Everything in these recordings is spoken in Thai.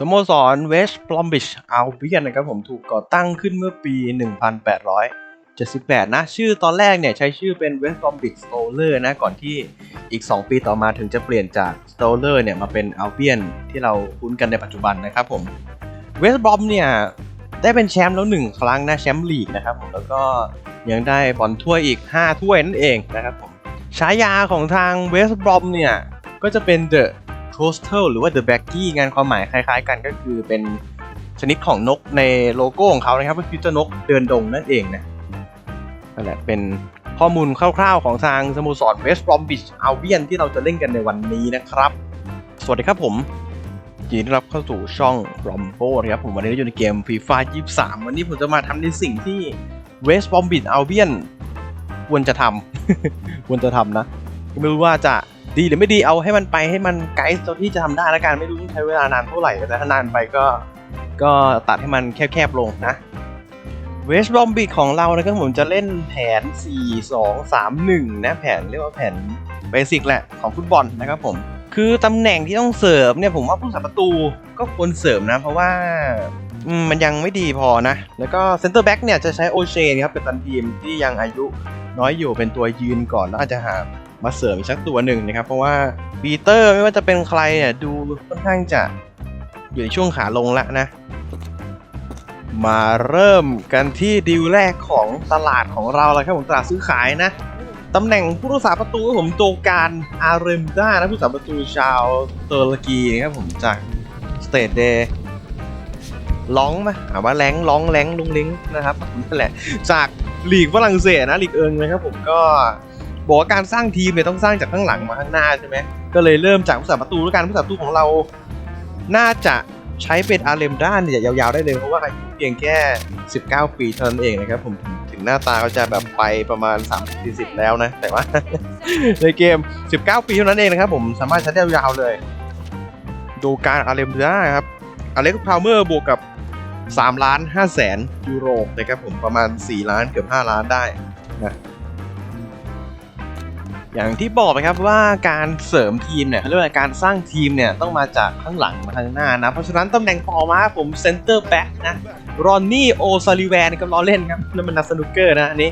สโมสรเวสต์บรอมบิชอัลเบียนนะครับผมถูกก่อตั้งขึ้นเมื่อปี 1878 นะ ชื่อตอนแรกเนี่ยใช้ชื่อเป็นเวสต์บรอมบิชสโตเลอร์นะ ก่อนที่อีก 2 ปีต่อมาถึงจะเปลี่ยนจากสโตเลอร์เนี่ยมาเป็นอัลเบียนที่เราคุ้นกันในปัจจุบันนะครับผมเวสต์บรอมเนี่ยได้เป็นแชมป์แล้ว 1 ครั้งนะแชมป์ลีกนะครับผมแล้วก็ยังได้บอลถ้วยอีก 5 ถ้วยนั่นเองนะครับผมฉายาของทางเวสต์บรอมเนี่ยก็จะเป็นเดอะ Coastal หรือว่า The b a c k y งานความหมายคล้ายๆกันก็คือเป็นชนิดของนกในโลโก้ของเขานะครับก็คือเจ้านกเดินดงนั่นเองนะนั่นแหละเป็นข้อมูลคร่าวๆของทางสโมสร West Bromwich Albion ที่เราจะเล่นกันในวันนี้นะครับ สวัสดีครับผมยินดีต้อนรับเข้าสู่ช่อง Rombo นะครับผมวันนี้เราอยู่ในเกม FIFA 23 วันนี้ผมจะมาทำในสิ่งที่ West Bromwich Albion ควรจะทำ ควรจะทำนะ ไม่รู้ว่าจะ ดีหรือไม่ดีเอาให้มันไปให้มันไกด์เท่าที่จะทำได้แล้วกันไม่รู้ต้องใช้เวลานานเท่าไหร่แต่ถ้านานไปก็ก็ตัดให้มันแคบๆลงนะเวสต์บอมบิของเรานะครับผมจะเล่นแผน 4 2 3 1 นะแผนเรียกว่าแผนเบสิกแหละของฟุตบอลนะครับผมคือตำแหน่งที่ต้องเสริมเนี่ยผมว่าผู้สัประตูก็ควรเสริมนะ เพราะว่ามมันยังไม่ดีพอนะ แล้วก็เซนเตอร์แบ็กเนี่ยจะใช้โอเชนครับเป็นตันทีมที่ยังอายุน้อยอยู่เป็นตัวยืนก่อนแล้วอาจจะหา มาเสริมอีกสักตัวหนึ่งนะครับ เพราะว่าปีเตอร์ไม่ว่าจะเป็นใครเนี่ยดูค่อนข้างจะอยู่ในช่วงขาลงล้วนะ มาเริ่มกันที่ดีลแรกของตลาดของเราเลยครับผมตลาดซื้อขายนะตำแหน่งผู้รักษาประตูผมโตการอาร์เรมด้านะผู้รักษาประตูชาวเตอร์กีนะครับผมจากสเตทเดย์ร้องไหมอ่าว่าแรงร้องแรงลุงลิงนะครับนั่นแหละจากลีกฝรั่งเศสนะลีกเอิงนะครับผมก็ บอกว่าการสร้างทีมเนี่ยต้องสร้างจากข้างหลังมาข้างหน้าใช่ไหมก็เลยเริ่มจากผู้สาประตูแล้วกันผู้สาประตูของเรา น่าจะใช้เป็นอาร์เลมด้านเนี่ยยาวๆได้เลยเพราะว่าอายุเพียงแค่ 19 ปีเท่านั้นเองนะครับผมถึงหน้าตาเขาจะแบบไปประมาณ30-40 แล้วนะ แต่ว่า ในเกม 19 ปีเท่านั้นเองนะครับผมสามารถใช้ได้ยาวๆเลย ดูการอาร์เลมด้าครับอเล็กซ์พาวเมอร์บวกกับ3ล้าน5แสนยูโรนะครับผมประมาณ 4 ล้านเกือบ 5 ล้านได้นะ อย่างที่บอกไปครับว่าการเสริมทีมเนี่ยเรียกว่าการสร้างทีมเนี่ยต้องมาจากข้างหลังมาทางหน้านะ เพราะฉะนั้นตำแหน่งต่อมาผมเซนเตอร์แบ็กนะรอนนี่โอซาลิแวนกับล้อเล่นครับนั่นมันนักสนุกเกอร์นะอันนี้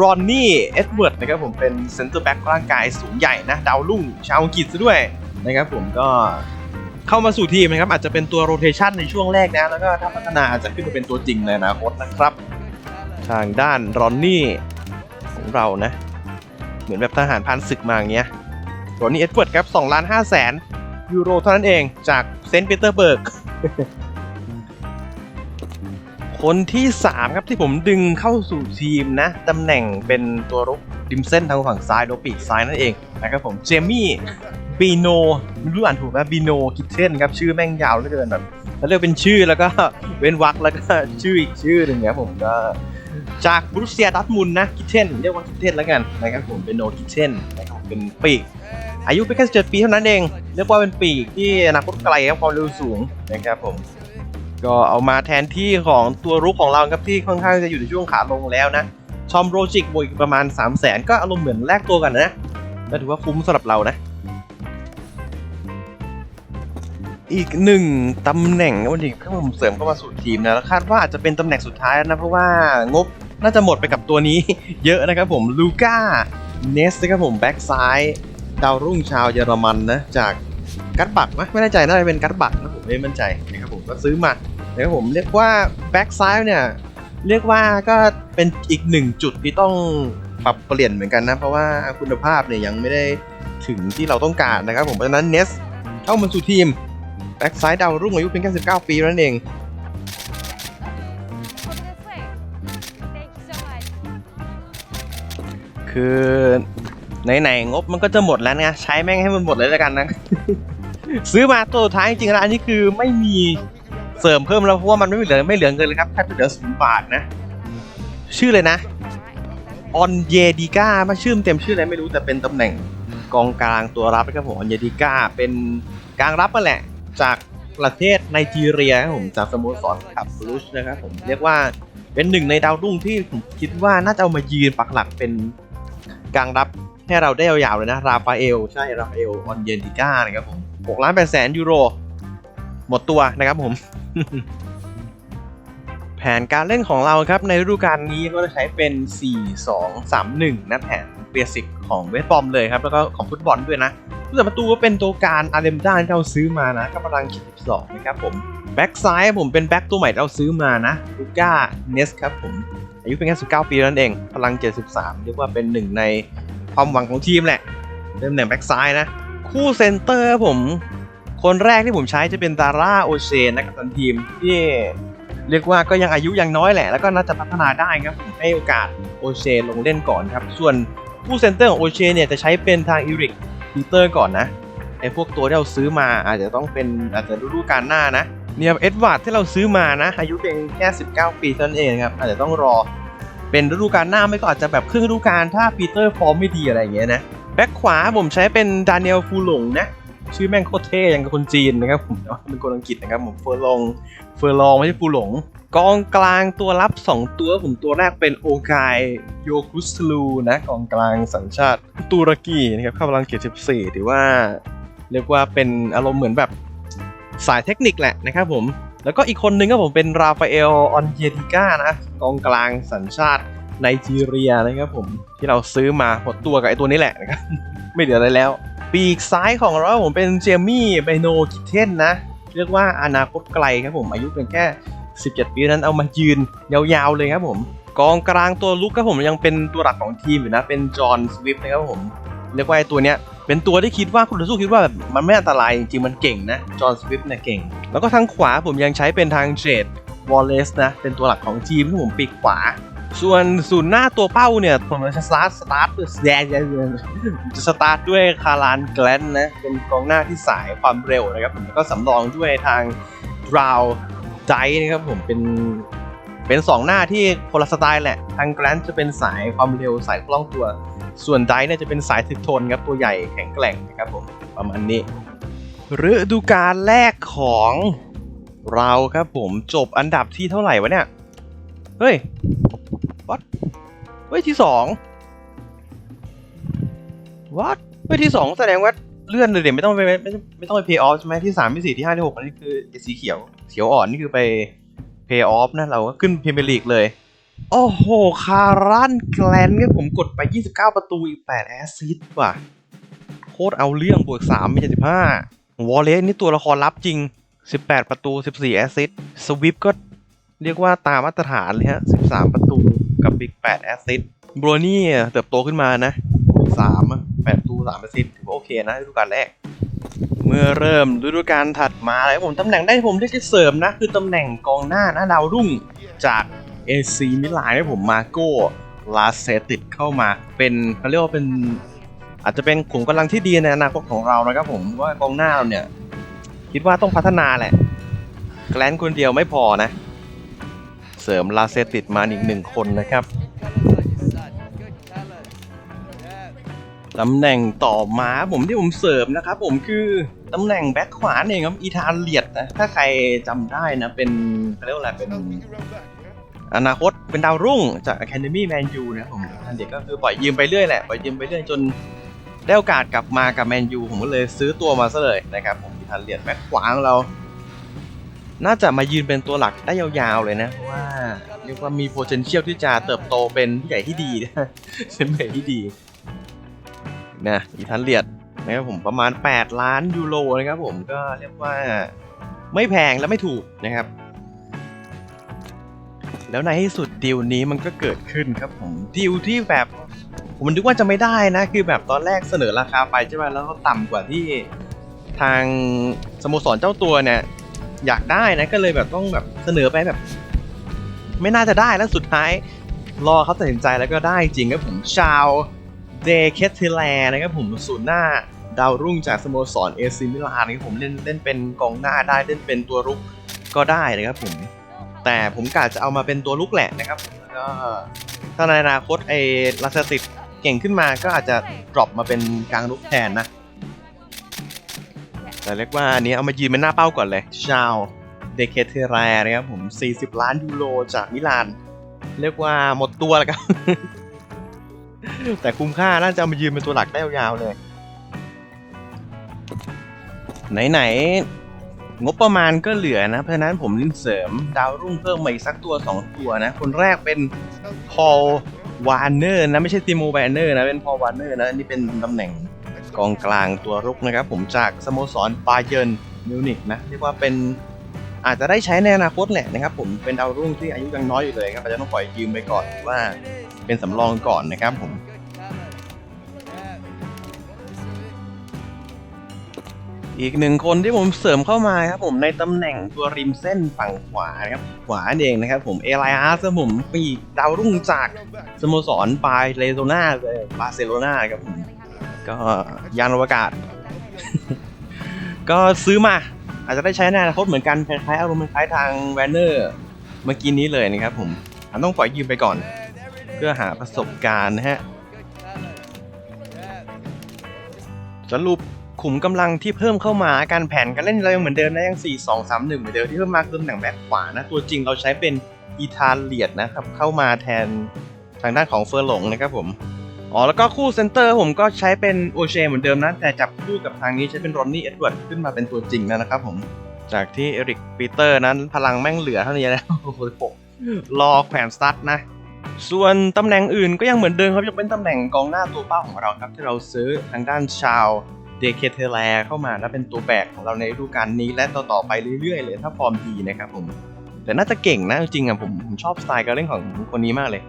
รอนนี่เอ็ดเวิร์ดนะครับผมเป็นเซนเตอร์แบ็กร่างกายสูงใหญ่นะดาวรุ่งชาวอังกฤษซะด้วยนะครับผมก็เข้ามาสู่ทีมนะครับอาจจะเป็นตัวโรเทชันในช่วงแรกนะแล้วก็ถ้าพัฒนาอาจจะขึ้นมาเป็นตัวจริงในอนาคตนะครับ ทางด้านรอนนี่ของเรานะ เหมือนแบบทหารพันศึกมาอย่างเงี้ยโรนี่เอ็ดเวิร์ดครับ2ล้าน5แสนยูโรเท่านั้นเองจากเซนต์ปีเตอร์เบิร์ก คนที่ 3 ครับที่ผมดึงเข้าสู่ทีมนะตำแหน่งเป็นตัวรุกริมเส้นทางฝั่งซ้ายโดปีกซ้ายนั่นเองนะครับผมเจมี่บีโนไม่รู้อ่านถูกไหมบีโนคิทเทนครับชื่อแม่งยาวเหลือเกินแบบแล้วเรียกเป็นชื่อแล้วก็เว้นวรรคแล้วก็ชื่ออีกชื่อหนึ่งครับผมก็ จากบรูเซียดอร์ทมุนนะคิเทนเรียกว่าคิเทนแล้วกันนะครับผมเป็นโนคิเทนนะครับเป็นปีก อายุเพียงแค่17ปีเท่านั้นเองเรียกว่าเป็นปีกที่อนาคตไกลครับความเร็วสูงนะครับผมก็เอามาแทนที่ของตัวรุกของเราครับที่ค่อนข้างจะอยู่ในช่วงขาลงแล้วนะชอมโรจิกบวกประมาณ 3 0 0แสนก็อารมณ์เหมือนแลกตัวกันนะก็ถือว่าคุ้มสำหรับเรานะ อีกหนึ่งตำแหน่งวันนี้เพิ่ผมเสริมเข้ามาสู่ทีมนะแล้วคาดว่าอาจจะเป็นตำแหน่งสุดท้ายแล้วนะเพราะว่างบ น่าจะหมดไปกับตัวนี้ เยอะนะครับผมลูก้าเนสนะครับผมแบ็กซ้ายดาวรุ่งชาวเยอรมันนะจากกัตบักไหมไม่แน่ใจน่าจะเป็นกัตบักนะผมไม่มั่นใจนะครับผมก็ซื้อมานะครับผมเรียกว่าแบ็กซ้ายเนี่ยเรียกว่าก็เป็นอีกหนึ่งจุดที่ต้องปรับเปลี่ยนเหมือนกันนะ เพราะว่าคุณภาพเนี่ยยังไม่ได้ถึงที่เราต้องการนะครับผมเพราะฉะนั้นเนสเข้ามาสู่ทีมแบ็กซ้ายดาวรุ่งอายุเพียงแค่19 ปีเท่านั้นเอง คือไหนๆงบมันก็จะหมดแล้วนะใช้แม่งให้มันหมดเลยแล้วกันนะ ซื้อมาตัวสุดท้ายจริงๆแล้วอันนี้คือไม่มีเสริมเพิ่มแล้วเพราะว่ามันไม่เหลือไม่เหลือเงินเลยครับแค่เหลือศูนย์บาทนะ ชื่อเลยนะออนเยดิก้ามาชื่อเต็มชื่ออะไรไม่รู้แต่เป็นตำแหน่งกองกลางตัวรับนะครับผมออนเยดิก้าเป็นกลางรับนั่นแหละ จากประเทศไนจีเรียครับผมจากสโมสรขับบลูชนะครับผมเรียกว่าเป็นหนึ่งในดาวรุ่งที่ผมคิดว่าน่าจะเอามายืนปักหลักเป็น กลางรับให้เราได้ยาวๆเลยนะราฟาเอลใช่ราฟาเอลออนเยนติก้านะครับผม6ล้าน8แสนยูโร หมดตัวนะครับผม แผนการเล่นของเราครับในฤดูกาลนี้ก็จะใช้เป็น 4 2 3 1 นะแผนเบสิกของเวทบอมเลยครับ แล้วก็ของฟุตบอลด้วยนะผู้สัประตูก็เป็นตัวการอาร์เดมด้าที่เราซื้อมานะกำลัง72นะครับผมแบ็กซ้ายผมเป็นแบ็กตัวใหม่ที่เราซื้อมานะลูก้าเนสครับผม อายุเป็นแค่19 ปีเท่านั้นเอง พลัง 73 เรียกว่าเป็นหนึ่งในความหวังของทีมแหละ เริ่มแหน่งแบ็กซ้ายนะ คู่เซนเตอร์ผม คนแรกที่ผมใช้จะเป็นดาร่าโอเชนนะกับตันทีมที่เรียกว่าก็ยังอายุยังน้อยแหละ แล้วก็น่าจะพัฒนาได้ครับผมให้โอกาสโอเชนลงเล่นก่อนครับ ส่วนคู่เซนเตอร์ของโอเชนเนี่ยจะใช้เป็นทางอีริกปีเตอร์ก่อนนะไอพวกตัวที่เราซื้อมาอาจจะต้องเป็นอาจจะฤดูกาลหน้านะเนี่ยเอ็ดวาร์ดที่เราซื้อมานะ อายุเพียงแค่ 19 ปีเท่านั้นเองครับ อาจจะต้องรอ เป็นฤดูกาลหน้าไม่ก็อาจจะแบบครึ่งฤดูกาลถ้าปีเตอร์ฟอร์มไม่ดีอะไรอย่างเงี้ยนะแบ็คขวาผมใช้เป็นดานิเอลฟูหลงนะชื่อแม่งโคตรเท่ยังกับคนจีนนะครับผมแต่ว่าเป็นคนอังกฤษนะครับผมเฟอร์ลองเฟอร์ลองไม่ใช่ฟูหลง กองกลางตัวรับ 2 ตัวผมตัวแรกเป็นโอกายโยคุสลูนะกองกลางสัญชาติตุรกีนะครับเข้าพลังเกียรติ14ถือว่า เรียกว่าเป็นอารมณ์เหมือนแบบสายเทคนิคแหละนะครับผม แล้วก็อีกคนนึงก็ผมเป็นราฟาเอล ออนเยติก้านะกองกลางสัญชาติไนจีเรียนะครับผมที่เราซื้อมาหมดตัวกับไอตัวนี้แหละนะครับ ไม่เหลืออะไรแล้ว ปีกซ้ายของเราผมเป็นเจมี่ไบโนกิเทนนะเรียกว่าอนาคตไกลครับผมอายุเพียงแค่ 17 ปีนั้นเอามายืนยาวๆเลยครับผมกองกลางตัวลุกครับผมยังเป็นตัวหลักของทีมอยู่นะเป็นจอห์นสวิฟต์นะครับผมเรียกว่าไอ้ตัวเนี้ย เป็นตัวที่คิดว่าคุณต่อสู้คิดว่าแบบมันไม่อันตรายจริงๆมันเก่งนะจอห์นสวิฟต์เนี่ยเก่ง แล้วก็ทางขวาผมยังใช้เป็นทางเจดวอลเลสนะ เป็นตัวหลักของทีมที่ผมปีกขวา ส่วนศูนย์หน้าตัวเป้าเนี่ยผมจะสตาร์ทสตาร์ทด้วยแย่แย่จะสตาร์ทด้วยคารานแกลนนะ เป็นกองหน้าที่สายความเร็วนะครับผมแล้วก็สำรองด้วยทางดราวไดนะครับผมเป็นเป็นสองหน้าที่คนละสไตล์แหละ ทางแกลนจะเป็นสายความเร็วสายคล่องตัว ส่วนไดเนี่ยจะเป็นสายถึกทนครับตัวใหญ่แข็งแกร่งนะครับผมประมาณนี้ฤดูกาลแรกของเราครับผมจบอันดับที่เท่าไหร่วะเนี่ย เฮ้ย what เฮ้ยที่สอง what เฮ้ยที่สองแสดงว่าเลื่อนเลยเดี๋ยวไม่ต้องไปไม่ไม่ไม่ต้องไป pay off ใช่ไหมที่สามที่สี่ที่ห้าที่หกอันนี้คือสีเขียวเขียวอ่อนนี่คือไป pay off นะเราก็ขึ้นพรีเมียร์ลีกเลย โอ้โห คารันแกลนเนี่ยผมกดไป 29 ประตูอีก 8 แอสซิสต์ว่ะ โคตรเอาเรื่องบวก3ม่75วอลเลสนี่ตัวละครลับจริง 18 ประตู 14 แอสซิสต์สวิปก็เรียกว่าตามมาตรฐานเลยฮะ 13 ประตูกับอีก8แอสซิสต์บรนี่เติบโตขึ้นมานะ3 8ประตู3แอสซิสต์ถือว่าโอเคนะฤดูกาลแรก เมื่อเริ่มฤดูกาลถัดมาเลยผมตำแหน่งได้ผมได้จะเสริมนะ คือตำแหน่งกองหน้านะดาวรุ่งจาก เอซีมิลานให้ผมมาโก้ลาเซติดเข้ามา เป็นเขาเรียกว่าเป็น อาจจะเป็นขุมกำลังที่ดีในอนาคตของเรานะครับผมว่ากองหน้าเราเนี่ย คิดว่าต้องพัฒนาแหละ แกลนคนเดียวไม่พอนะ เสริมลาเซติดมาอีกหนึ่งคนนะครับตำแหน่งต่อมาผมที่ผมเสริมนะครับผมคือตำแหน่งแบ็คขวาเองครับอีธานเลียดนะถ้าใครจำได้นะเป็นเขาเรียกว่าอะไรเป็น อนาคตเป็นดาวรุ่งจาก Academy Man U นะครับผมท่านเด็กก็คือปล่อยยืมไปเรื่อยแหละปล่อยยืมไปเรื่อยจนได้โอกาสกลับมากับแมนยูผมก็เลยซื้อตัวมาซะเลยนะครับผมมีทันเลียดแบ็คขวาของเรา น่าจะมายืนเป็นตัวหลักได้ยาวๆเลยนะเพราะว่าเรียกว่ามี potential ที่จะเติบโตเป็นผู้ใหญ่ที่ดีนะเป็นผู้ใหญ่ที่ดีนะอีทันเลียดนะครับผมประมาณ 8 ล้านยูโรนะครับผมก็เรียกว่าไม่แพงและไม่ถูกนะครับ แล้วในที่สุดดีลนี้มันก็เกิดขึ้นครับผมดีลที่แบบ ผมนึกว่าจะไม่ได้นะ คือแบบตอนแรกเสนอราคาไปใช่ไหมแล้วก็ต่ำกว่าที่ทางสโมสรเจ้าตัวเนี่ย อยากได้นะก็เลยแบบต้องแบบเสนอไปแบบ ไม่น่าจะได้แล้วสุดท้าย รอเขาตัดสินใจแล้วก็ได้จริงครับผมชาวเดเคทเทแลนะครับผมศูนย์หน้าดาวรุ่งจากสโมสรเอซิมิลานนะครับผมเล่นเล่นเป็นกองหน้าได้เล่นเป็นตัวรุกก็ได้นะครับผม แต่ผมกะจะเอามาเป็นตัวลุกแหละนะครับแล้วก็ถ้าในอนาคตไอ้ลาสติดเก่งขึ้นมาก็อาจจะดรอปมาเป็นกลางลุกแทนนะ แต่เรียกว่าอันนี้เอามายืนเป็นหน้าเป้าก่อนเลยชาวเดเคเทแรนะครับผม 40 ล้านยูโรจากมิลาน เรียกว่าหมดตัวแล้วครับ แต่คุ้มค่าน่าจะเอามายืนเป็นตัวหลักได้ยาวๆเลย ไหน งบประมาณก็เหลือนะ เพราะฉะนั้นผมเล่นเสริมดาวรุ่งเพิ่มมาอีกสักตัว 2 ตัวนะ คนแรกเป็นพอลวานเนอร์นะไม่ใช่ติโมแวนเนอร์นะ เป็นพอลวานเนอร์นะ นี่เป็นตำแหน่งกองกลางตัวรุกนะครับ ผมจากสโมสรบาเยิร์นมิวนิกนะเรียกว่าเป็นอาจจะได้ใช้ในอนาคตแหละนะครับ ผมเป็นดาวรุ่งที่อายุยังน้อยอยู่เลยครับอาจจะต้องปล่อยยืมไปก่อนว่าเป็นสำรองก่อนนะครับผม อีกหนึ่งคนที่ผมเสริมเข้ามาครับผมในตำแหน่งตัวริมเส้นฝั่งขวานะครับขวาเองนะครับผมเอไลอาร์สผมปีกดาวรุ่งจากสโมสรบาเลโซนาเลยบาร์เซโลนาครับผมก็ยานอวกาศ ก็ซื้อมา อาจจะได้ใช้ในอนาคตเหมือนกันคล้ายๆอารมณ์คล้ายทางแวนเนอร์เมื่อกี้นี้เลยนะครับผมอะต้องปล่อยยืมไปก่อน เพื่อหาประสบการณ์นะฮะสรุป ขุมกำลังที่เพิ่มเข้ามาการแผนการเล่นเรายังเหมือนเดิมนะยัง 4 2 3 1 เหมือนเดิมที่เพิ่มมาคือตำแหน่งแบ็คขวานะตัวจริงเราใช้เป็นอีธานเลียดนะครับเข้ามาแทนทางด้านของเฟอร์หลงนะครับผมอ๋อแล้วก็คู่เซนเตอร์ผมก็ใช้เป็นโอเชเหมือนเดิมนะ แต่จับคู่กับทางนี้ใช้เป็นรอนนี่เอ็ดเวิร์ดขึ้นมาเป็นตัวจริงแล้วนะครับผมจากที่เอริกปีเตอร์นั้นพลังแม่งเหลือเท่านี้แล้วโอ้โหรอแขวนสตั๊ดนะ ส่วนตำแหน่งอื่นก็ยังเหมือนเดิมครับยังเป็นตำแหน่งกองหน้าตัวเป้าของเราครับที่เราซื้อทางด้านชาว เดเคเทแลเข้ามาแล้วเป็นตัวแบกของเราในฤดูกาลนี้และต่อๆไปเรื่อยๆเลยถ้าฟอร์มดีนะครับผมแต่น่าจะเก่งนะจริงๆอะผมผมชอบสไตล์การเล่นของคนนี้มากเลย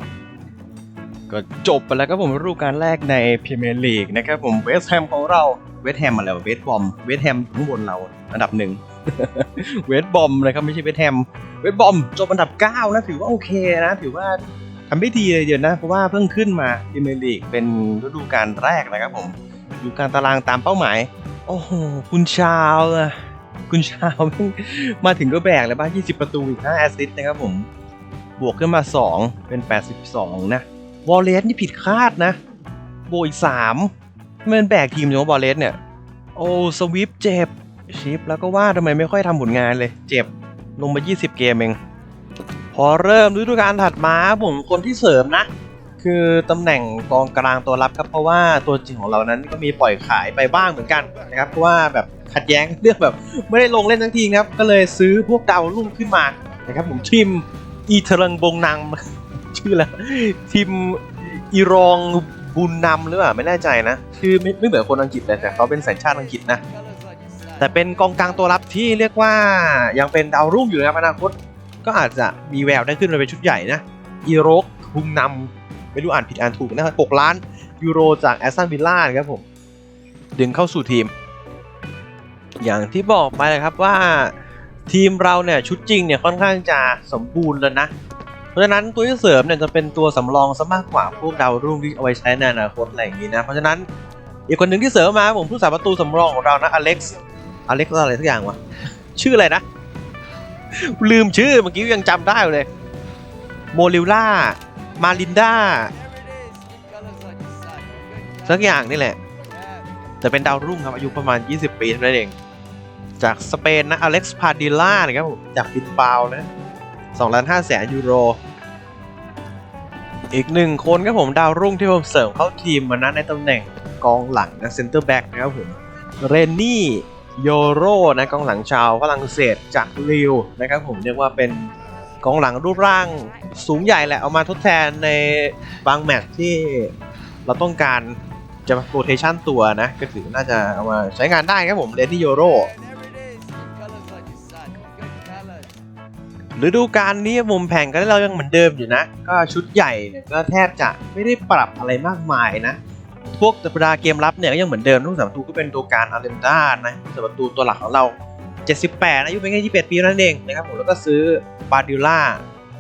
ก็จบไปแล้วครับผมฤดูกาลแรกในพรีเมียร์ลีกนะครับผมเวสต์แฮมของเราเวสต์แฮมมาแล้วเวสต์บอมเวสต์แฮมข้างบนเราอันดับหนึ่งเวสต์บอมนะครับไม่ใช่เวสต์แฮมเวสต์บอมจบอันดับ 9 นะถือว่าโอเคนะถือว่าทำได้ดีเลยเดี๋ยวนะเพราะว่าเพิ่งขึ้นมาพรีเมียร์ลีกเป็นฤดูกาลแรกนะครับผม อยู่กลางตารางตามเป้าหมาย โอ้โห คุณชาวอะคุณชาวมาถึงก็แบกเลยบ้าง20 ประตูอีก5แอสซิสต์นะครับผม บวกขึ้นมา 2 เป็น 82 นะ วอลเลสนี่ผิดคาดนะ โบวกอีก3มมันแบกทีมจังวะวอลเลสเนี่ย โอ้สวิปเจ็บ ชิปแล้วก็ว่าทำไมไม่ค่อยทำผลงานเลย เจ็บ ลงมา 20 เกมเอง พอเริ่มฤดูกาลถัดมาผมคนที่เสริมนะ คือตำแหน่งกองกลางตัวรับครับเพราะว่าตัวจริงของเรานั้นก็มีปล่อยขายไปบ้างเหมือนกันนะครับเพราะว่าแบบขัดแย้งเรื่องแบบไม่ได้ลงเล่นทั้งทีครับก็เลยซื้อพวกดาวรุ่งขึ้นมานะครับผมทีมอีเทรังบงนังชื่ออะไรทีมอีรองบุญนำหรือเปล่าไม่แน่ใจนะคือไม่ไม่เหมือนคนอังกฤษเลยแต่เขาเป็นสัญชาติอังกฤษนะแต่เป็นกองกลางตัวรับที่เรียกว่ายังเป็นดาวรุ่งอยู่นะครับอนาคตก็อาจจะมีแววได้ขึ้นมาเป็นชุดใหญ่นะอีโรกบุงนำ ไม่รู้อ่านผิดอ่านถูกนะครับ 6 ล้านยูโรจากแอสตันวิลล่านะครับผม ดึงเข้าสู่ทีม อย่างที่บอกไปเลยครับว่าทีมเราเนี่ยชุดจริงเนี่ยค่อนข้างจะสมบูรณ์แล้วนะ เพราะฉะนั้นตัวที่เสริมเนี่ยจะเป็นตัวสำรองซะมากกว่าพวกดาวรุ่งที่เอาไว้ใช้ในอนาคตอะไรอย่างนี้นะ เพราะฉะนั้นอีกคนหนึ่งที่เสริมมาผมผู้สาประตูสำรองของเรานะอเล็กซ์อเล็กซ์อะไรสักอย่างวะชื่ออะไรนะ ลืมชื่อเมื่อกี้ยังจำได้เลยโมลิล่า มาลินดาสักอย่างนี่แหละ แต่เป็นดาวรุ่งครับ อายุประมาณ 20 ปีเท่านั้นเอง จากสเปนนะอเล็กซ์พาดิล่านะครับผมจากบินบาวนะ2ล้าน5แสนยูโร อีกหนึ่งคนครับผมดาวรุ่งที่ผมเสริมเข้าทีมมานะในตำแหน่งกองหลังนะเซนเตอร์แบ็กนะครับผมเรนนี่โยโรนะกองหลังชาวฝรั่งเศสจากลิวนะครับผมเรียกว่าเป็น กองหลังรูปร่างสูงใหญ่แหละเอามาทดแทนในบางแมตช์ที่เราต้องการจะโรเทชันตัวนะ ก็ถือน่าจะเอามาใช้งานได้ครับผมเรนนี่โยโรฤดูกาลนี้มุมแผงกันเรายังเหมือนเดิมอยู่นะ ก็ชุดใหญ่เนี่ยก็แทบจะไม่ได้ปรับอะไรมากมายนะ พวกตัวดาเกมรับเนี่ยก็ยังเหมือนเดิมทุกสามประตูก็เป็นตัวการอาร์เรนด้านะสามประตูตัวหลักของเรา 78 อายุเป็นแค่21 ปีนั่นเองนะครับผมแล้วก็ซื้อบาดิล่า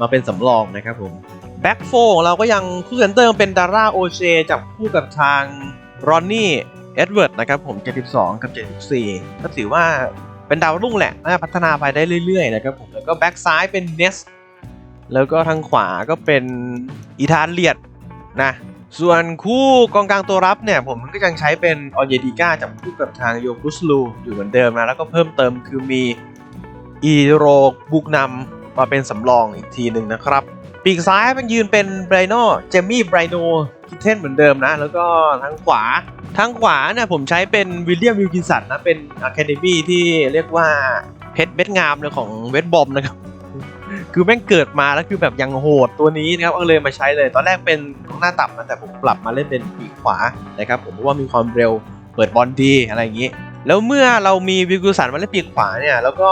มาเป็นสำรองนะครับผมแบ็กโฟของเราก็ยังคู่เซนเตอร์เป็นดาร่าโอเชจับคู่กับทางรอนนี่เอ็ดเวิร์ดนะครับผม 72 กับ 74 ก็ถือว่าเป็นดาวรุ่งแหละน่าพัฒนาไปได้เรื่อยๆนะครับผม แล้วก็แบ็กซ้ายเป็นเนส แล้วก็ทางขวาก็เป็นอีธานเลียดนะ ส่วนคู่กองกลางตัวรับเนี่ยผมก็ยังใช้เป็นออนเยดิก้าจับคู่กับทางโยกุสลูอยู่เหมือนเดิมนะแล้วก็เพิ่มเติมคือมีอีโรบุกนำมาเป็นสำรองอีกทีหนึ่งนะครับ ปีกซ้ายมันยืนเป็นไบรโนเจมี่ไบรโนคิเทนเหมือนเดิมนะ แล้วก็ทางขวาทางขวาเนี่ยผมใช้เป็นวิลเลียมวิลกินสันนะ เป็นอะคาเดมี่ที่เรียกว่าเพชรเม็ดงามเลยของเวทบอมนะครับ คือแม่งเกิดมาแล้วคือแบบยังโหดตัวนี้นะครับก็เลยมาใช้เลย ตอนแรกเป็นหน้าต่ำนะแต่ผมปรับมาเล่นเป็นปีกขวานะครับผมเพราะว่ามีความเร็วเปิดบอลดีอะไรอย่างนี้ แล้วเมื่อเรามีวิกุสันมาเล่นปีกขวาเนี่ยแล้วก็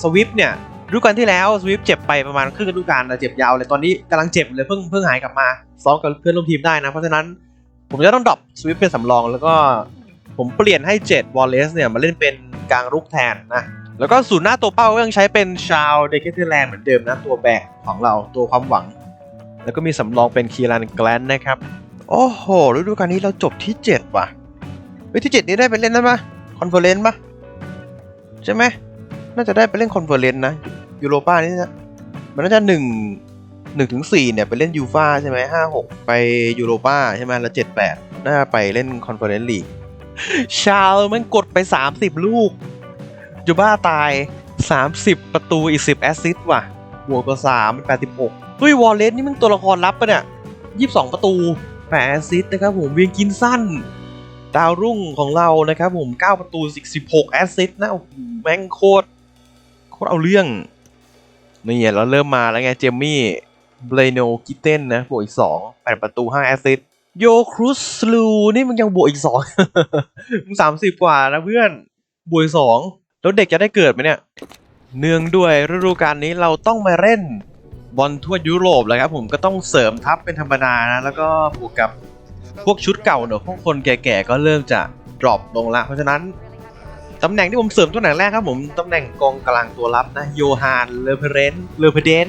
สวิฟเนี่ยฤดูกาลที่แล้วสวิฟเจ็บไปประมาณครึ่งฤดูกาลนะเจ็บยาวเลยตอนนี้กำลังเจ็บเลยเพิ่งเพิ่งหายกลับมาซ้อมกับเพื่อนร่วมทีมได้นะ เพราะฉะนั้นผมจะต้องดรอปสวิฟเป็นสำรองแล้วก็ผมเปลี่ยนให้เจ็ดวอลเลสเนี่ยมาเล่นเป็นกลางรุกแทนนะ แล้วก็ศูนย์หน้าตัวเป้าก็ยังใช้เป็นชาวเดคเทอร์แลนด์เหมือนเดิมนะตัวแบกของเราตัวความหวัง แล้วก็มีสำรองเป็นคีรันแกลนนะครับ โอ้โหฤดูกาลนี้เราจบที่ 7 ว่ะเฮ้ยที่ 7 นี้ได้ไปเล่นนั่นปะคอนเฟอเรนซ์ปะใช่ไหมน่าจะได้ไปเล่นคอนเฟอเรนซ์นะยูโรป้านี่นะมันน่าจะ1 1ถึง4เนี่ยไปเล่นยูฟ่าใช่ไหมห้าหกไปยูโรป้าใช่ไหมแล้ว7 8น่าไปเล่นคอนเฟอเรนซ์ลีกชาวมันกดไป 30 ลูก จูบ้าตาย 30 ประตู อีก 10 แอสซิสต์ว่ะ บวกกับ3 86เฮ้ยวอลเลนนี่มันตัวละครลับปะเนี่ย 22 ประตู8แอสซิสต์นะครับผมเวียงกินสั้น ดาวรุ่งของเรานะครับผม 9 ประตูอีก16 แอสซิสต์นะโอ้โหแม่งโคตร โคตรเอาเรื่อง นี่เราเริ่มมาแล้วไง เจมมี่ เบลโนกิเตนนะ บวกอีก 2 8 ประตู 5 แอสซิสต์โยครุสลูนี่มึงยังบวกอีก2มึง30กว่านะเพื่อน บวกอีกสอง แล้วเด็กจะได้เกิดไหมเนี่ย เนื่องด้วยฤดูกาลนี้เราต้องมาเล่นบอลทั่วยุโรปเลยครับผมก็ต้องเสริมทัพเป็นธรรมดานะ แล้วก็บวกกับพวกชุดเก่าเนอะพวกคนแก่ๆก็เริ่มจะดรอปลงละ เพราะฉะนั้นตำแหน่งที่ผมเสริมตัวไหนแรกครับผม ตำแหน่งกองกลางตัวรับนะโยฮานเลเพเรนเลเพเดน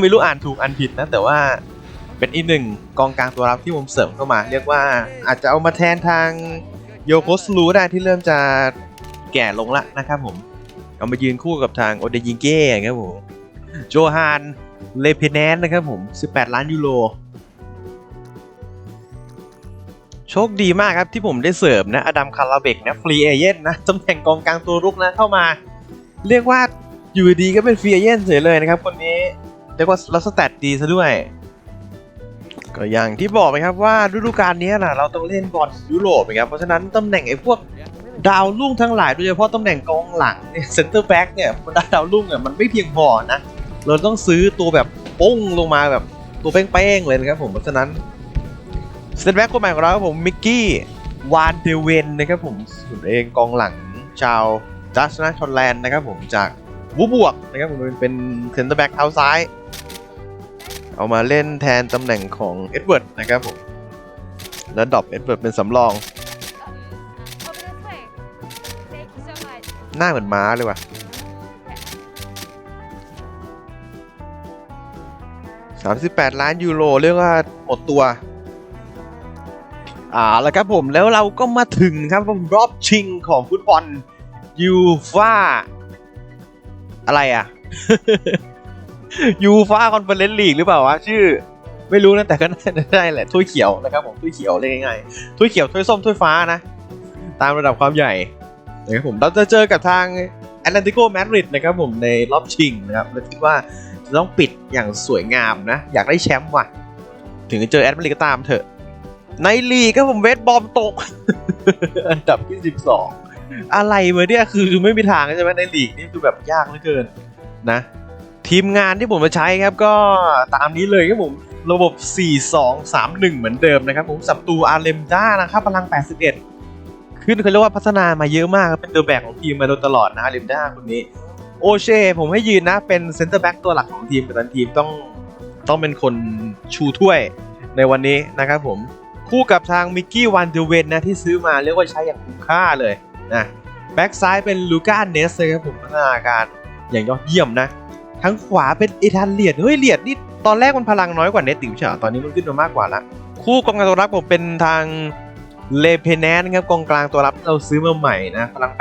ไม่รู้อ่านถูกอ่านผิดนะ แต่ว่าเป็นอีกหนึ่งกองกลางตัวรับที่ผมเสริมเข้ามา เรียกว่าอาจจะเอามาแทนทางโยโคสลูได้ที่เริ่มจะ แก่ลงละนะครับผม เอามายืนคู่กับทางโอเดยิงเก้ครับผม โจฮานเลเพเนนนะครับผม 18 ล้านยูโร โชคดีมากครับที่ผมได้เสริมนะอดัมคาราเบกนะฟรีเอเย่นนะตำแหน่งกองกลางตัวรุกนะเข้ามา เรียกว่าอยู่ดีก็เป็นฟรีเอเย่นเฉยเลยนะครับ คนนี้เรียกว่าลัสแตทดีซะด้วยก็อย่างที่บอกไปครับว่าฤดูกาลนี้นะเราต้องเล่นบอลยุโรปนะครับเพราะฉะนั้นตำแหน่งไอ้พวก ดาวรุ่งทั้งหลายโดยเฉพาะตำแหน่งกองหลังเนี่ยเซนเตอร์แบ็กเนี่ยบรรดาดาวรุ่งเนี่ยมันไม่เพียงพอนะ เราต้องซื้อตัวแบบปุ้งลงมาแบบตัวเป้งๆเลยนะครับผมเพราะฉะนั้นเซนแบ็กคนใหม่ของเราครับผมมิกกี้วานเดเวนนะครับผมส่วนเองกองหลังชาวดัชนะชอนแลนด์นะครับผมจากวูบวกนะครับผมเป็นเซนเตอร์แบ็กเท้าซ้าย เอามาเล่นแทนตำแหน่งของเอ็ดเวิร์ดนะครับผมแล้วดรอปเอ็ดเวิร์ดเป็นสำรอง หน้าเหมือนม้าเลยว่ะ38ล้านยูโรเรียกว่าหมดตัวอ่าแล้วครับผมแล้วเราก็มาถึงครับผมรอบชิงของฟุตบอลยูฟาอะไรอะยูฟาคอนเฟอเรนซ์ลีกหรือเปล่าวะชื่อ ไม่รู้นะแต่ก็น่าจะได้แหละถ้วยเขียวนะครับผมถ้วยเขียวเรียกง่ายๆถ้วยเขียวถ้วยส้มถ้วยฟ้านะ ตามระดับความใหญ่ นะครับผมเราจะเจอกับทางแอตเลติโกมดริดนะครับผมในรอบชิงนะครับและคิดว่าจะต้องปิดอย่างสวยงามนะ อยากได้แชมป์ว่ะ ถึงจะเจอแอตเลติกก็ตามเถอะ ในลีกก็ผมเวทบอมตก อันดับที่ 12 อะไรเมื่อเนี่ยคือไม่มีทางใช่ไหมในลีกนี่คือแบบยากเหลือเกินนะ ทีมงานที่ผมมาใช้ครับก็ตามนี้เลยครับผมระบบ 4-2-3-1 เหมือนเดิมนะครับผมสับตูอาร์เลมด้านะครับพลัง 81 ขึ้นเขาเรียกว่าพัฒนามาเยอะมากเป็นตัวแบกของทีมมาโดยตลอดนะอาริมด้าคนนี้โอเช่ผมให้ยืนนะเป็นเซนเตอร์แบ็กตัวหลักของทีมแต่ทีมต้องต้องเป็นคนชูถ้วยในวันนี้นะครับผมคู่กับทางมิกกี้วันเดเวนนะที่ซื้อมาเรียกว่าใช้อย่างคุ้มค่าเลยนะแบ็กซ้ายเป็นลูก้าเนสเลยครับผมพัฒนาการอย่างยอดเยี่ยมนะ ทั้งขวาเป็นเอทันเลียดเฮ้ยเลียดนี่ตอนแรกมันพลังน้อยกว่าเนสติวเฉยตอนนี้มันขึ้นมามากกว่าละคู่กองกลางตัวรับผมเป็นทาง เลเพแนนครับกองกลางตัวรับเราซื้อมาใหม่นะพลัง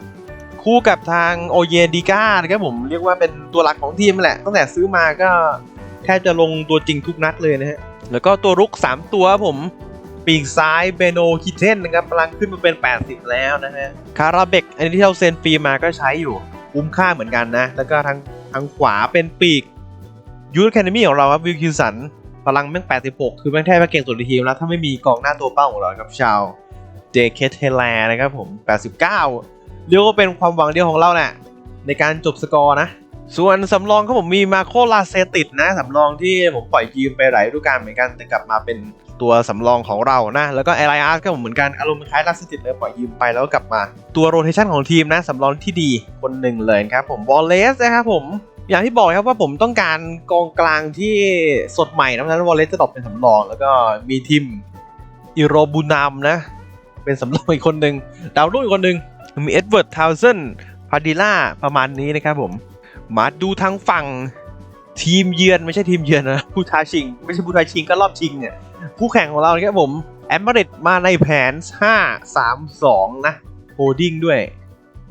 80 คู่กับทางโอเยดิก้านะครับผมเรียกว่าเป็นตัวหลักของทีมแหละ ตั้งแต่ซื้อมาก็แทบจะลงตัวจริงทุกนัดเลยนะฮะ แล้วก็ตัวรุก 3 ตัวผมปีกซ้ายเบโนคิเทนนะครับพลังขึ้นมาเป็น 80 แล้วนะฮะคาราเบกอันนี้ที่เราเซ็นฟรีมาก็ใช้อยู่คุ้มค่าเหมือนกันนะ แล้วก็ทางทางขวาเป็นปีกยูทแคนามี่ของเราครับวิวคิวสัน พลังแม่ง 86 คือแม่งแทบจะเก่งสุดในทีมแล้ว ถ้าไม่มีกองหน้าตัวเป้าของเราครับชาวเจเคเทแลนะครับผม 89 เรียกว่าเป็นความหวังเดียวของเราแหละในการจบสกอร์นะ ส่วนสำรองเขาผมมีมาโคลาเซติดนะสำรองที่ผมปล่อยยืมไปหลายฤดูกาลเหมือนกันแต่กลับมาเป็นตัวสำรองของเรานะ แล้วก็เอไลอาร์ก็ผมเหมือนกันอารมณ์คล้ายลาเซติดเลยปล่อยยืมไปแล้วก็กลับมา ตัวโรเทชันของทีมนะสำรองที่ดีคนหนึ่งเลยครับผมบอลเลสนะครับผม อย่างที่บอกครับว่าผมต้องการกองกลางที่สดใหม่นะเพราะฉะนั้นวอลเลสจะตอบเป็นสำรอง แล้วก็มีทีมอิโรบูนามนะ เป็นสำรองอีกคนหนึ่งดาวรุ่งอีกคนหนึ่งมีเอ็ดเวิร์ดทาวเซนพาดิล่าประมาณนี้นะครับผม มาดูทางฝั่งทีมเยือนไม่ใช่ทีมเยือนนะผู้ท้าชิง ไม่ใช่ผู้ท้าชิงก็รอบชิงเนี่ยคู่แข่งของเราครับผมแอมเบริดมาในแผน 5 3 2 นะโฮดดิ้งด้วย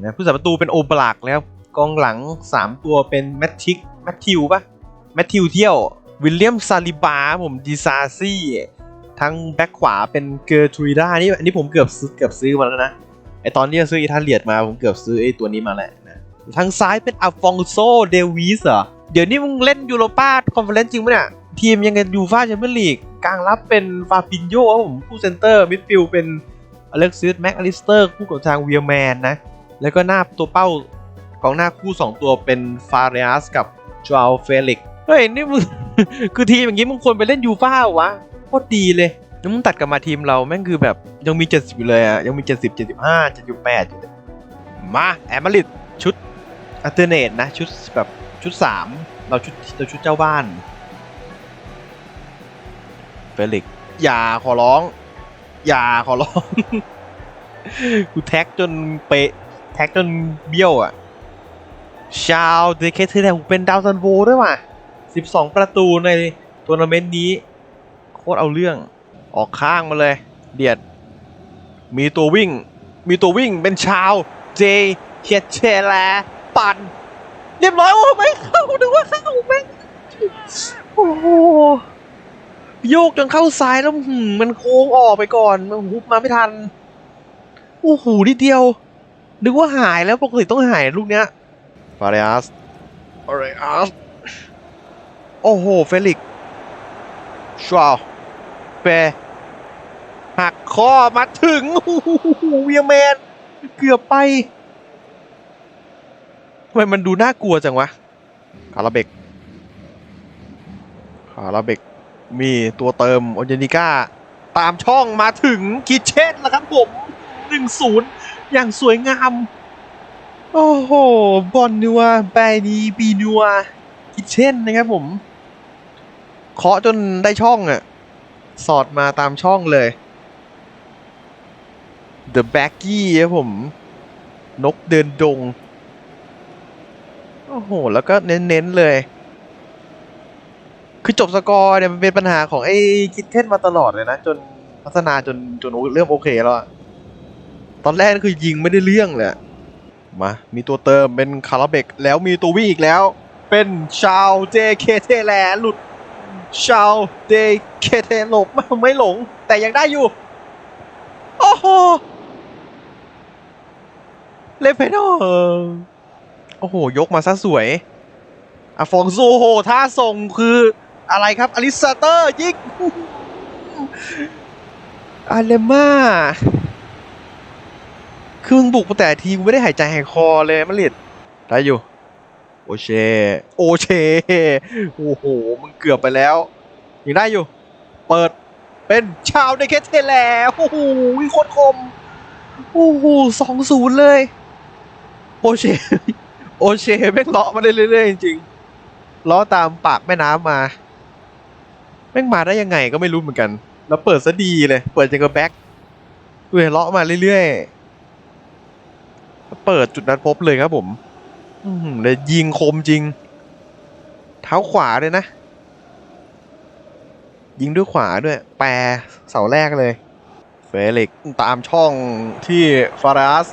นะผู้สัประตูเป็นโอบลักแล้ว กองหลัง 3 ตัวเป็นแมทชิกแมททิวปะแมททิวเที่ยว วิลเลียมซาลิบาผมดีซาซี่ ทั้งแบ็คขวาเป็นเกอร์ทรูด้านี่อันนี้ผมเกือบซื้อเกือบซื้อมาแล้วนะ ไอตอนที่จะซื้ออิตาเลียดมาผมเกือบซื้อไอตัวนี้มาแหละนะทางซ้ายเป็นอัลฟองโซเดวิสเหรอ เดี๋ยวนี้มึงเล่นยูโรป้าคอนเฟอเรนซ์จริงปะเนี่ย ทีมยังไงยูฟ่าแชมเปี้ยนลีกกลางรับเป็นฟาปินโยครับผมคู่เซนเตอร์มิดฟิลด์เป็นอเล็กซิสแม็กอลิสเตอร์คู่กับทางเวียแมนนะ แล้วก็หน้าตัวเป้า กองหน้าคู่ 2 ตัวเป็นฟาเรอัสกับจ o อ a เฟลิกเฮ้ยนี่มึง คือทีมอย่างนี้มึงควรไปเล่นยูฟ่าวะโคตรดีเลยแล้วมึงตัดกลับมาทีมเราแม่งคือแบบยังมี 70อยู่เลยอะยังมี 70 75 78อยู่เลยมาแอมมาริดชุดอัลเทอร์เนทนะ ชุดแบบชุด 3 เราชุดเราชุดเจ้าบ้านเฟลิกอย่าขอร้อง อย่าขอร้อง กูแท็กจนเปะแท็กจนเบี้ยวอะ ชาวเดเคเทอร์เป็นดาวซันโวด้วยว่ะ 12 ประตูในทัวร์นาเมนต์นี้ โคตรเอาเรื่องออกข้างมาเลย เดียด มีตัววิ่ง มีตัววิ่งเป็นชาวเจเคียเชลาปั่นเรียบร้อยโอ้ไม่เข้านึกว่าเข้าแม่โอ้โหโยกจนเข้าซ้ายแล้วหืมมันโค้งออกไปก่อนมันฮุบมาไม่ทัน โอ้โหนิดเดียวนึกว่าหายแล้วปกติต้องหายลูกเนี้ย ฟาเรอัสฟาเรอัสโอ้โห เฟลิกซ์ชวาวเปหักข้อมาถึงโอ้โหเวียแมน เกือบไปทำไมมันดูน่ากลัวจังวะ คาราเบก คาราเบก มีตัวเติมโอเจนิก้า ตามช่องมาถึงคิดเช่นแล้วครับผมหนึ่งศูนย์อย่างสวยงาม โอ้โห บอลนัวแบนีบีนัวคิดเช่นนะครับผม เคาะจนได้ช่องอะ่ะ สอดมาตามช่องเลย The b a c k y ครับผม นกเดินดง โอ้โห แล้วก็เน้น ๆ เลย คือจบสกอร์เนี่ยมันเป็นปัญหาของไอ้คิดเท่นมาตลอดเลยนะ จนพัฒนาจนจนเริ่มโอเคแล้ว ตอนแรกคือยิงไม่ได้เรื่องเลย มา มีตัวเติมเป็นคาราเบกแล้วมีตัววิ่งอีกแล้ว เป็นชาวเจเคเทแลหลุดชาวเจเคเทหลบไม่หลง แต่ยังได้อยู่ โอ้โหเลฟเนอโอ้โห ยกมาซะสวยอาฟองโซโหท่าส่งคืออะไรครับ อลิซาเตอร์ยิงอาเลม่า คือมึงบุกมาแต่ทีกูไม่ได้หายใจหายคอเลยมาริดได้อยู่ โอเช โอเช โอ้โห มึงเกือบไปแล้วยังได้อยู่ เปิดเป็นชาวในเคสเทแล้วโอ้โหโคตรคม โอ้โหสองศูนย์เลย โอเช โอเชแม่งเลาะมาได้เรื่อยๆจริงๆเลาะตามปากแม่น้ำมาแม่งมาได้ยังไงก็ไม่รู้เหมือนกัน แล้วเปิดซะดีเลย เปิดจังกับแบ็คดูเลาะมาเรื่อยๆ เปิดจุดนัดพบเลยครับผมอืมเลยยิงคมจริง เท้าขวาเลยนะ ยิงด้วยขวาด้วย แปรเสาแรกเลย เฟลิกตามช่องที่ฟารัส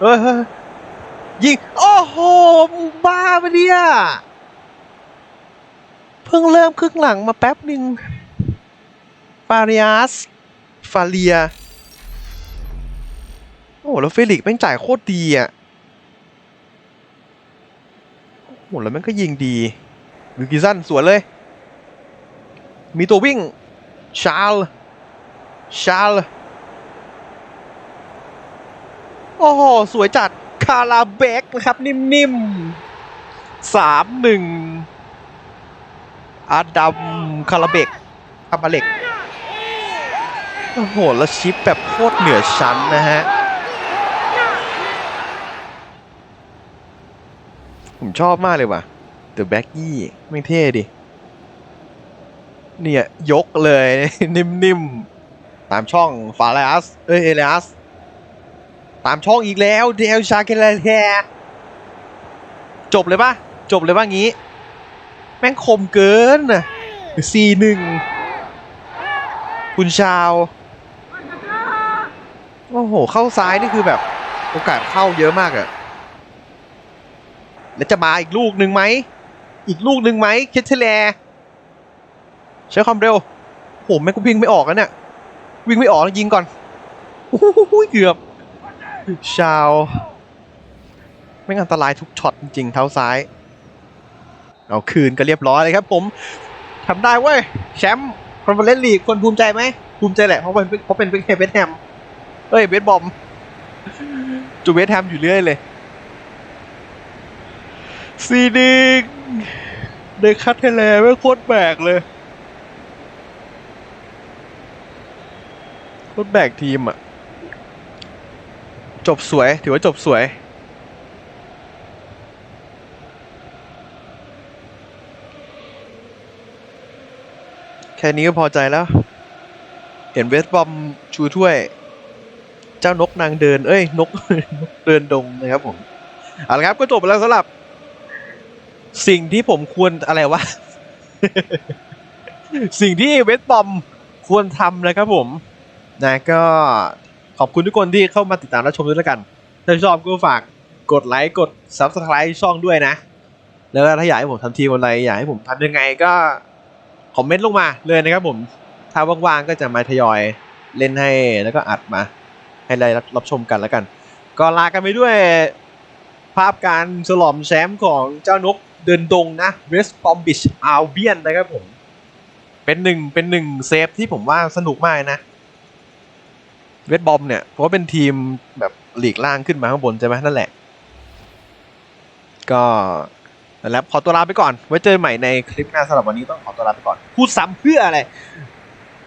เฮ้ยยิง โอ้โหบ้าปะเนี่ย เพิ่งเริ่มครึ่งหลังมาแป๊บหนึ่งฟาริอัสฟาเลีย โอ้แล้วเฟลิกซ์แม่งจ่ายโคตรดีอะโอ้โหแล้วแม่งก็ยิงดีวิกินสันสวนเลย มีตัววิ่ง ชาร์ล ชาร์ล โอ้โห สวยจัดคคาราเบกนะครับ นิ่มๆสามหนึ่งอาดัม คาราเบกอาบาเล็ก โอ้โห แล้วชิปแบบโคตรเหนือชั้นนะฮะ ผมชอบมากเลยว่ะ The b a c k ยี่ไม่เท่ดิ เนี่ย ยกเลย นิ่มๆ ตามช่องฟาเลสเอ้ยเอเลสตามช่องอีกแล้วเดลชาเกลแทจบเลยปะจบเลยว่างี้ แม่งคมเกินน่ะสี่หนึ่งคุณชาว โอ้โห เข้าซ้ายนี่คือแบบ โอกาสเข้าเยอะมากอะ แล้วจะมาอีกลูกหนึ่งไหม อีกลูกหนึ่งไหมเคทเทแลใช้ความเร็วโอ้โหแม่งก็วิ่งไม่ออกแล้วเนี่ย วิ่งไม่ออกแล้วยิงก่อนโอ้โหเกือบ ชาวไม่งอันตรายทุกช็อตจริงเท้าซ้าย เอาคืนก็เรียบร้อยเลยครับผมทำได้เว้ย แชมป์คอนเฟอเรนซ์ลีกคนภูมิใจไหม ภูมิใจแหละเพราะเป็นเพราะเป็นเป็นเวสแฮมเอ้ยเวสบอมจูเวสแฮมอยู่เรื่อยเลย ซีดิงเดคัตเทเลไม่โคตรแบกเลยโคตรแบกทีมอะ จบสวย ถือว่าจบสวยแค่นี้ก็พอใจแล้ว เห็นเวสบอมชูถ้วย เจ้านกนางเดิน เอ้ย นกนกเดินดงนะครับผม เอาละครับ ก็จบไปแล้วสำหรับ สิ่งที่ผมควรอะไรวะ สิ่งที่เวสบอมควรทำนะครับผม นะก็ขอบคุณทุกคนที่เข้ามาติดตามและชมด้วยแล้วกัน ถ้าชอบก็ฝากกดไลค์กด Subscribe ช่องด้วยนะ แล้วถ้าอยากให้ผมทำทีมอะไรอยากให้ผมทำยังไงก็คอมเมนต์ลงมาเลยนะครับผม ถ้าว่างๆก็จะมาทยอยเล่นให้แล้วก็อัดมา ให้ได้รับรับชมกันแล้วกัน ก็ลากันไปด้วย ภาพการฉลองแชมป์ของเจ้านกเดินดงนะ West Palm Beach Albion นะครับผม เป็นหนึ่งเป็นหนึ่งเซฟที่ผมว่าสนุกมากนะเวสบอมเนี่ยเพราะเป็นทีมแบบหลีกล่างขึ้นมาข้างบนใช่ไหมนั่นแหละ ก็แล้วขอตัวลาไปก่อน ไว้เจอใหม่ในคลิปหน้าสำหรับวันนี้ต้องขอตัวลาไปก่อน พูดซ้ำเพื่ออะไร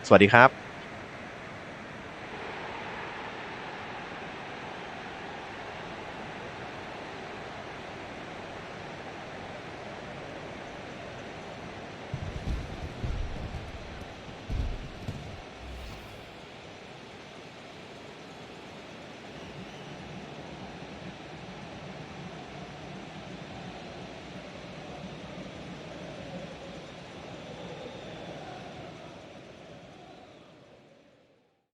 สวัสดีครับ